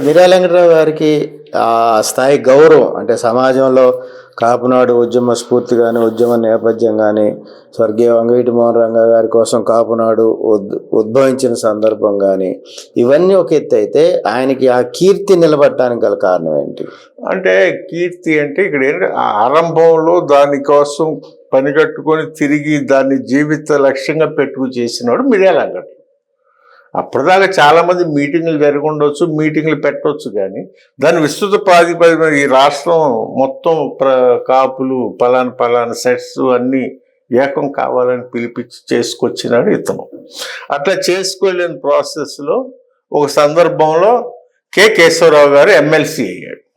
మిర్యాల వెంకటరావు గారికి ఆ స్థాయి గౌరవం అంటే సమాజంలో కాపునాడు ఉద్యమ స్ఫూర్తి కానీ ఉద్యమ నేపథ్యం కానీ స్వర్గీయ వంగవీటి మోహన్ రంగ గారి కోసం కాపునాడు ఉద్ ఉద్భవించిన సందర్భం కానీ ఇవన్నీ ఒక ఎత్తు అయితే ఆయనకి ఆ కీర్తి నిలబడటానికి గల కారణం ఏంటి? అంటే కీర్తి అంటే ఇక్కడ ఏంటంటే ఆరంభంలో దానికోసం పనిగట్టుకొని తిరిగి దాన్ని జీవిత లక్ష్యంగా పెట్టుకు చేసినాడు మిర్యాల అప్పటిదాకా చాలామంది మీటింగ్లు జరిగి మీటింగ్లు పెట్టవచ్చు కానీ దాని విస్తృత ప్రాతిపదికన ఈ రాష్ట్రం మొత్తం ప్ర కాపులు పలానా పలానా సెట్స్ అన్నీ ఏకం కావాలని పిలిపించి చేసుకొచ్చినాడు ఇతను. అట్లా చేసుకోలేని ప్రాసెస్లో ఒక సందర్భంలో కె. కేశవరావు గారు ఎమ్మెల్సీ అయ్యాడు.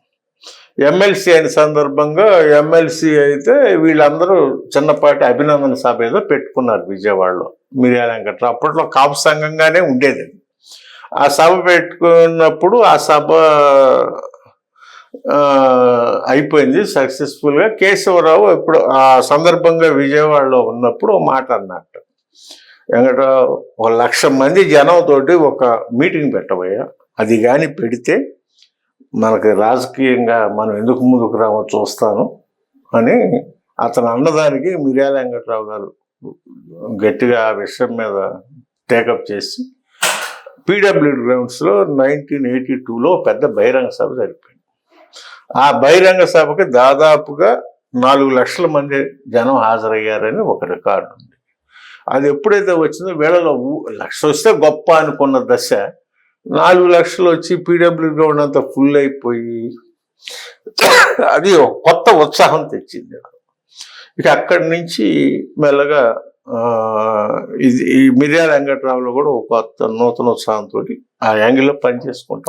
ఎమ్మెల్సీ అయిన సందర్భంగా ఎమ్మెల్సీ అయితే వీళ్ళందరూ చిన్నపాటి అభినందన సభ ఏదో పెట్టుకున్నారు విజయవాడలో. మిర్యాల వెంకట్రావు. అప్పట్లో కాపు సంఘంగానే ఉండేది. ఆ సభ పెట్టుకున్నప్పుడు ఆ సభ అయిపోయింది సక్సెస్ఫుల్గా. కేశవరావు ఇప్పుడు ఆ సందర్భంగా విజయవాడలో ఉన్నప్పుడు ఒక మాట అన్నట్టు వెంకట్రావు ఒక లక్ష మంది జనంతోటి ఒక మీటింగ్ పెట్టబోయా అది కానీ పెడితే మనకి రాజకీయంగా మనం ఎందుకు ముందుకు రామో చూస్తాను. అని అతను అన్నదానికి మిర్యాల వెంకట్రావు గారు గట్టిగా ఆ విషయం మీద టేకప్ చేసి పీడబ్ల్యూ గ్రౌండ్స్లో నైన్టీన్ ఎయిటీ టూలో పెద్ద బహిరంగ సభ జరిపింది ఆ బహిరంగ సభకి దాదాపుగా నాలుగు లక్షల మంది జనం హాజరయ్యారని ఒక రికార్డు ఉంది. అది ఎప్పుడైతే వచ్చిందో వేళలో లక్ష వస్తే గొప్ప అనుకున్న దశ నాలుగు లక్షలు వచ్చి పీడబ్ల్యూడీలో ఉన్నంత ఫుల్ అయిపోయి అది కొత్త ఉత్సాహం తెచ్చింది ఇక అక్కడి నుంచి మెల్లగా ఇది ఈ మిర్యాల వెంకట్రావులో కూడా ఒక కొత్త నూతన ఉత్సాహంతో ఆ యాంగిల్లో పనిచేసుకుంటాం